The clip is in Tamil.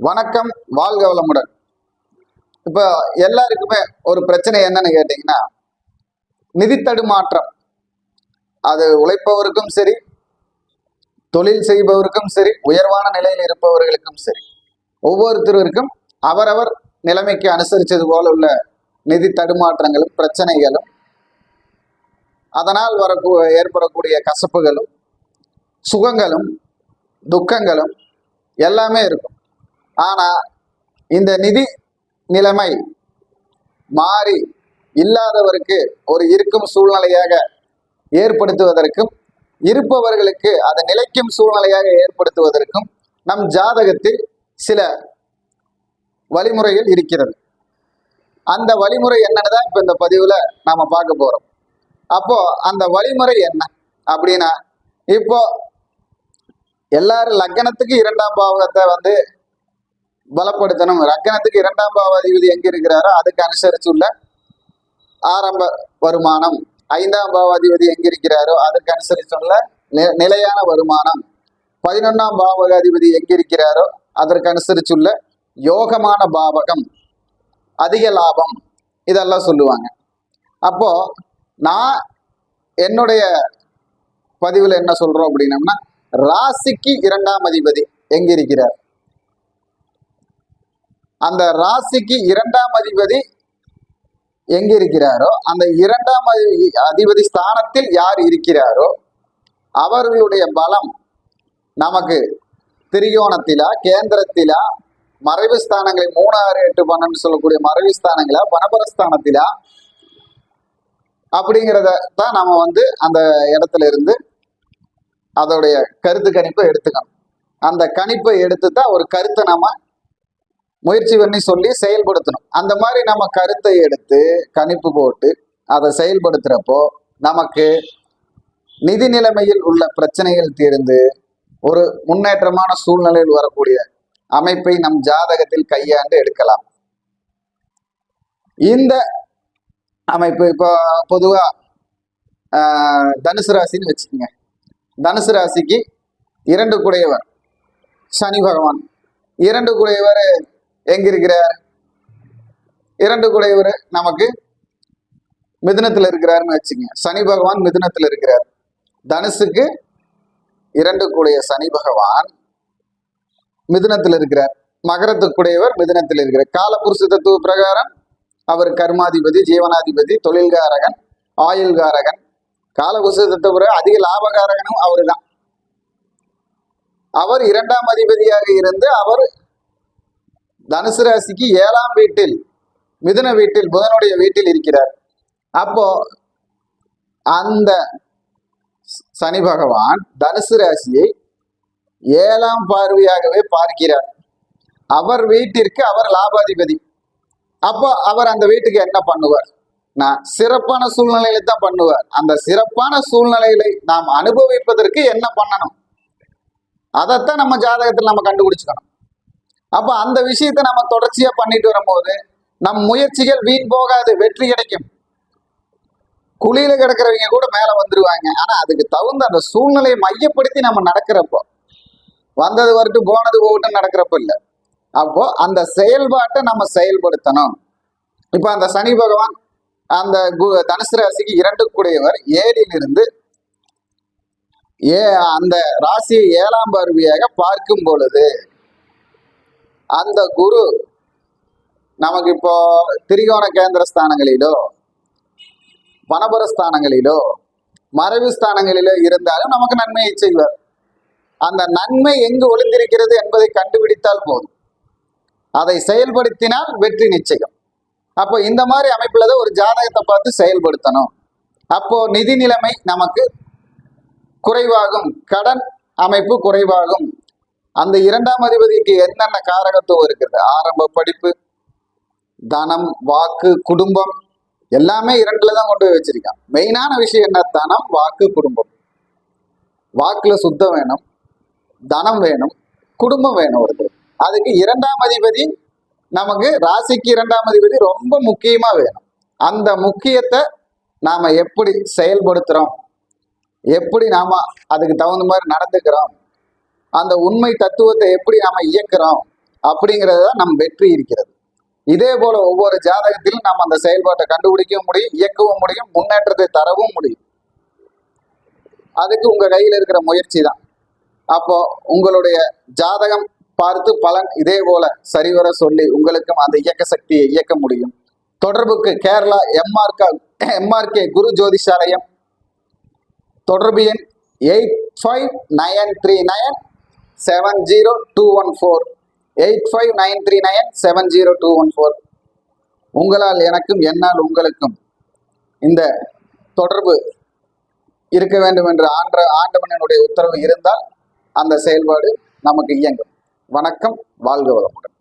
வணக்கம் வாழ்க வளமுடன். இப்போ எல்லாருக்குமே ஒரு பிரச்சனை என்னன்னு கேட்டிங்கன்னா நிதி தடுமாற்றம். அது உழைப்பவருக்கும் சரி தொழில் செய்பவருக்கும் சரி உயர்வான நிலையில் இருப்பவர்களுக்கும் சரி ஒவ்வொருத்தருக்கும் அவரவர் நிலைமைக்கு அனுசரித்தது போல உள்ள நிதி தடுமாற்றங்களும் பிரச்சனைகளும் அதனால் வரக்கூ ஏற்படக்கூடிய கசப்புகளும் சுகங்களும் துக்கங்களும் எல்லாமே இருக்கும். ஆனால் இந்த நிதி நிலைமை மாறி இல்லாதவருக்கு ஒரு இருக்கும் சூழ்நிலையாக ஏற்படுத்துவதற்கும் இருப்பவர்களுக்கு அதை நிலைக்கும் சூழ்நிலையாக ஏற்படுத்துவதற்கும் நம் ஜாதகத்தில் சில வழிமுறைகள் இருக்கிறது. அந்த வழிமுறை என்னன்னு தான் இப்போ இந்த பதிவில் நாம் பார்க்க போகிறோம் அப்போ அந்த வழிமுறை என்ன? அப்படின்னா இப்போ எல்லாரும் லக்னத்துக்கு இரண்டாம் பாவகத்தை வந்து பலப்படுத்தணும். ரக்கணத்துக்கு இரண்டாம் பாவாதிபதி எங்க இருக்கிறாரோ அதுக்கு அனுசரிச்சுள்ள ஆரம்ப வருமானம். ஐந்தாம் பாவாதிபதி எங்க இருக்கிறாரோ அதுக்கு அனுசரிச்சுள்ள நிலையான வருமானம். பதினொன்னாம் பாவகாதிபதி எங்க இருக்கிறாரோ அதற்கு அனுசரிச்சுள்ள யோகமான பாவகம் அதிக லாபம் இதெல்லாம் சொல்லுவாங்க. அப்போ நான் என்னுடைய பதிவில் என்ன சொல்றோம் அப்படின்னம்னா ராசிக்கு இரண்டாம் அதிபதி எங்க இருக்கிறார் அந்த ராசிக்கு இரண்டாம் அதிபதி எங்க இருக்கிறாரோ அந்த இரண்டாம் அதிபதி ஸ்தானத்தில் யார் இருக்கிறாரோ அவர்களுடைய பலம் நமக்கு திரியோணத்திலா கேந்திரத்திலா மறைவு ஸ்தானங்களை மூணு ஆறு எட்டு பன்னெண்டு சொல்லக்கூடிய மறைவு ஸ்தானங்களா பணபரஸ்தானத்திலா அப்படிங்கிறத தான் நம்ம வந்து அந்த இடத்துல இருந்து அதோடைய கருத்து கணிப்பை எடுத்துக்கணும். அந்த கணிப்பை எடுத்து தான் ஒரு கருத்தை நம்ம முயற்சி பண்ணி சொல்லி செயல்படுத்தணும். அந்த மாதிரி நம்ம கருத்தை எடுத்து கணிப்பு போட்டு அதை செயல்படுத்துறப்போ நமக்கு நிதி நிலைமையில் உள்ள பிரச்சனைகள் தீர்ந்து ஒரு முன்னேற்றமான சூழ்நிலையில் வரக்கூடிய அமைப்பை நம் ஜாதகத்தில் கையாண்டு எடுக்கலாம். இந்த அமைப்பு இப்போ பொதுவா தனுசு ராசின்னு வச்சுக்கோங்க. தனுசு ராசிக்கு இரண்டு குடையவர் சனி பகவான். இரண்டு குடையவர் எங்க இருக்கிறார் இரண்டு குடையவர் நமக்கு மிதினத்துல இருக்கிறாருன்னு வச்சுக்கோங்க சனி பகவான் மிதுனத்துல இருக்கிறார். தனுசுக்கு இரண்டு கூடிய சனி பகவான் மிதுனத்தில் இருக்கிறார். மகரத்துக்குடையவர் மிதுனத்தில் இருக்கிறார். காலபுருஷ தத்துவ பிரகாரம் அவர் கர்மாதிபதி ஜீவனாதிபதி தொழில்காரகன் ஆயுள்காரகன். காலபுருஷ தத்துவ அதிக லாபகாரகனும் அவர்தான். அவர் இரண்டாம் அதிபதியாக இருந்து அவர் தனுசு ராசிக்கு ஏழாம் வீட்டில் மிதுன வீட்டில் புதனுடைய வீட்டில் இருக்கிறார். அப்போ அந்த சனி பகவான் தனுசு ராசியை ஏழாம் பார்வையாகவே பார்க்கிறார். அவர் வீட்டிற்கு அவர் லாபாதிபதி. அப்போ அவர் அந்த வீட்டுக்கு என்ன பண்ணுவார்? நான் சிறப்பான சூழ்நிலையில தான் பண்ணுவார். அந்த சிறப்பான சூழ்நிலைகளை நாம் அனுபவிப்பதற்கு என்ன பண்ணணும்? அதைத்தான் நம்ம ஜாதகத்தில் நம்ம கண்டுபிடிச்சுக்கணும். அப்ப அந்த விஷயத்தை நம்ம தொடர்ச்சியா பண்ணிட்டு வரும்போது நம் முயற்சிகள் வீண் போகாது வெற்றி கிடைக்கும். குழியில கிடக்கிறவங்க கூட மேல வந்துருவாங்க. ஆனா அதுக்கு தகுந்த அந்த சூழ்நிலையை மையப்படுத்தி நம்ம நடக்கிறப்போ வந்தது வரட்டும் போனது போகட்டும் நடக்கிறப்ப இல்லை. அப்போ அந்த செயல்பாட்டை நம்ம செயல்படுத்தணும். இப்ப அந்த சனி பகவான் அந்த கு- தனுசு ராசிக்கு இரண்டு கூடியவர் ஏழிலிருந்து ஏ அந்த ராசியை ஏழாம் பார்வையாக பார்க்கும் பொழுது அந்த குரு நமக்கு இப்போ திரிகோண கேந்திர ஸ்தானங்களிலோ பணபர ஸ்தானங்களிலோ மறைவு ஸ்தானங்களிலோ இருந்தாலும் நமக்கு நன்மையை செய்வார். அந்த நன்மை எங்கு ஒளிந்திருக்கிறது என்பதை கண்டுபிடித்தால் போதும். அதை செயல்படுத்தினால் வெற்றி நிச்சயம். அப்போ இந்த மாதிரி அமைப்புல தான் ஒரு ஜாதகத்தை பார்த்து செயல்படுத்தணும். அப்போ நிதி நிலைமை நமக்கு குறைவாகும். கடன் அமைப்பு குறைவாகும். அந்த இரண்டாம் அதிபதிக்கு என்னென்ன காரகத்துவம் இருக்குது? ஆரம்ப படிப்பு தனம் வாக்கு குடும்பம் எல்லாமே இரண்டுல தான் கொண்டு போய் வச்சிருக்கான். மெயினான விஷயம் என்ன? தனம் வாக்கு குடும்பம். வாக்குல சுத்தம் வேணும் தனம் வேணும் குடும்பம் வேணும் ஒருத்தர் அதுக்கு இரண்டாம் அதிபதி நமக்கு ராசிக்கு இரண்டாம் அதிபதி ரொம்ப முக்கியமா வேணும். அந்த முக்கியத்தை நாம எப்படி செயல்படுத்துறோம்? எப்படி நாம அதுக்கு தகுந்த மாதிரி நடந்துக்கிறோம்? அந்த உண்மை தத்துவத்தை எப்படி நாம இயக்குறோம் அப்படிங்கிறது தான் நம் வெற்றி இருக்கிறது. இதே போல ஒவ்வொரு ஜாதகத்திலும் நாம் அந்த செயல்பாட்டை கண்டுபிடிக்கவும் முடியும் இயக்கவும் முடியும் முன்னேற்றத்தை தரவும் முடியும். அதுக்கு உங்க கையில் இருக்கிற முயற்சி தான். அப்போ உங்களுடைய ஜாதகம் பார்த்து பலன் இதே போல சரிவர சொல்லி உங்களுக்கும் அந்த இயக்க சக்தியை இயக்க முடியும். தொடர்புக்கு கேரளா எம்ஆர்கா எம்ஆர்கே குரு ஜோதிஷாலயம். தொடர்பு எண் eight five nine three nine seven zero two one four eight five nine three nine seven zero two one four உங்களால் எனக்கும் என்னால் உங்களுக்கும் இந்த தொடர்பு இருக்க வேண்டும் என்று ஆண்ட ஆண்டவனினுடைய உத்தரவு இருந்தால் அந்த செயல்பாடு நமக்கு இயங்கும். வணக்கம் வாழ்க வளமுடன்.